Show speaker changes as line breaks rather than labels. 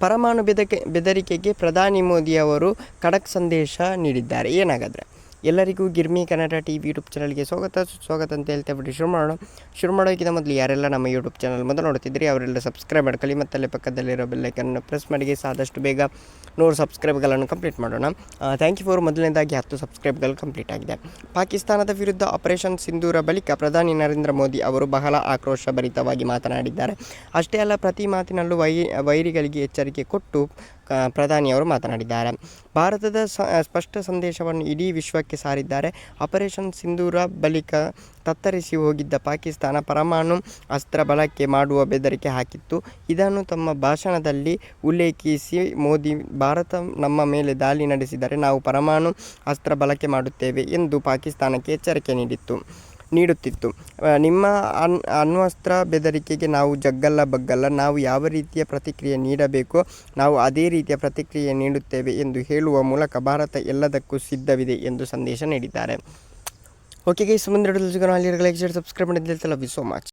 ಪರಮಾಣು ಬೆದಕೆ ಬೆದರಿಕೆಗೆ ಪ್ರಧಾನಿ ಮೋದಿ ಅವರು ಖಡಕ್ ಸಂದೇಶ ನೀಡಿದ್ದಾರೆ. ಏನಾಗಾದ್ರೆ? ಎಲ್ಲರಿಗೂ Girmi Kannada T V YouTube ಚಾನಲ್ಗೆ ಸ್ವಾಗತ. ಸ್ವಾಗತ ಅಂತ ಹೇಳ್ತಾ ಬಿಟ್ಟು ಶುರು ಮಾಡೋಣ. ಶುರು ಮಾಡೋಕ್ಕಿಂತ ಮೊದಲು ಯಾರೆಲ್ಲ ನಮ್ಮ ಯೂಟ್ಯೂಬ್ ಚಾನಲ್ ಮೊದಲು ನೋಡ್ತಿದ್ರಿ ಅವರೆಲ್ಲ ಸಬ್ಸ್ಕ್ರೈಬ್ ಮಾಡ್ಕೊಳ್ಳಿ ಮತ್ತು ಅಲ್ಲೇ ಪಕ್ಕದಲ್ಲಿರೋ ಬೆಲ್ಲೈಕನ್ನು ಪ್ರೆಸ್ ಮಾಡಿ ಆದಷ್ಟು ಬೇಗ ನೂರು ಸಬ್ಸ್ಕ್ರೈಬ್ಗಳನ್ನು ಕಂಪ್ಲೀಟ್ ಮಾಡೋಣ. ಥ್ಯಾಂಕ್ ಯು ಫಾರ್ ಮೊದಲನೇದಾಗಿ ಹತ್ತು ಸಬ್ಸ್ಕ್ರೈಬ್ಗಳು ಕಂಪ್ಲೀಟ್ ಆಗಿದೆ. ಪಾಕಿಸ್ತಾನದ ವಿರುದ್ಧ ಆಪರೇಷನ್ ಸಿಂಧೂರ ಬಳಿಕ ಪ್ರಧಾನಿ ನರೇಂದ್ರ ಮೋದಿ ಅವರು ಬಹಳ ಆಕ್ರೋಶಭರಿತವಾಗಿ ಮಾತನಾಡಿದ್ದಾರೆ. ಅಷ್ಟೇ ಅಲ್ಲ, ಪ್ರತಿ ಮಾತಿನಲ್ಲೂ ವೈ, ವೈರಿಗಳಿಗೆ ಎಚ್ಚರಿಕೆ ಕೊಟ್ಟು ಪ್ರಧಾನಿಯವರು ಮಾತನಾಡಿದ್ದಾರೆ. ಭಾರತದ ಸ್ಪಷ್ಟ ಸಂದೇಶವನ್ನು ಇಡೀ ವಿಶ್ವಕ್ಕೆ ಸಾರಿದ್ದಾರೆ. ಆಪರೇಷನ್ ಸಿಂಧೂರ ಬಳಿಕ ತತ್ತರಿಸಿ ಹೋಗಿದ್ದ ಪಾಕಿಸ್ತಾನ ಪರಮಾಣು ಅಸ್ತ್ರ ಬಳಕೆ ಮಾಡುವ ಬೆದರಿಕೆ ಹಾಕಿತ್ತು. ಇದನ್ನು ತಮ್ಮ ಭಾಷಣದಲ್ಲಿ ಉಲ್ಲೇಖಿಸಿ, ಮೋದಿ, ಭಾರತ ನಮ್ಮ ಮೇಲೆ ದಾಳಿ ನಡೆಸಿದರೆ ನಾವು ಪರಮಾಣು ಅಸ್ತ್ರ ಬಳಕೆ ಮಾಡುತ್ತೇವೆ ಎಂದು ಪಾಕಿಸ್ತಾನಕ್ಕೆ ಎಚ್ಚರಿಕೆ ನೀಡಿತ್ತು. ನೀಡುತ್ತಿತ್ತು. ನಿಮ್ಮ ಅನ್, ಅಣ್ವಸ್ತ್ರ ಬೆದರಿಕೆಗೆ ನಾವು ಜಗ್ಗಲ್ಲ ಬಗ್ಗಲ್ಲ, ನಾವು ಯಾವ ರೀತಿಯ ಪ್ರತಿಕ್ರಿಯೆ ನೀಡಬೇಕೋ, ನಾವು ಅದೇ ರೀತಿಯ ಪ್ರತಿಕ್ರಿಯೆ ನೀಡುತ್ತೇವೆ ಎಂದು ಹೇಳುವ ಮೂಲಕ ಭಾರತ ಎಲ್ಲದಕ್ಕೂ ಸಿದ್ಧವಿದೆ ಎಂದು ಸಂದೇಶ ನೀಡಿದ್ದಾರೆ. ಓಕೆ ಗೈಸ್ ಮುಂದೆ ಲೈಕ್ ಸಬ್ಸ್ಕ್ರೈಬ್ ಮಾಡಿದ್ದೆ ಲವ್ ಯು ಸೋ ಮಚ್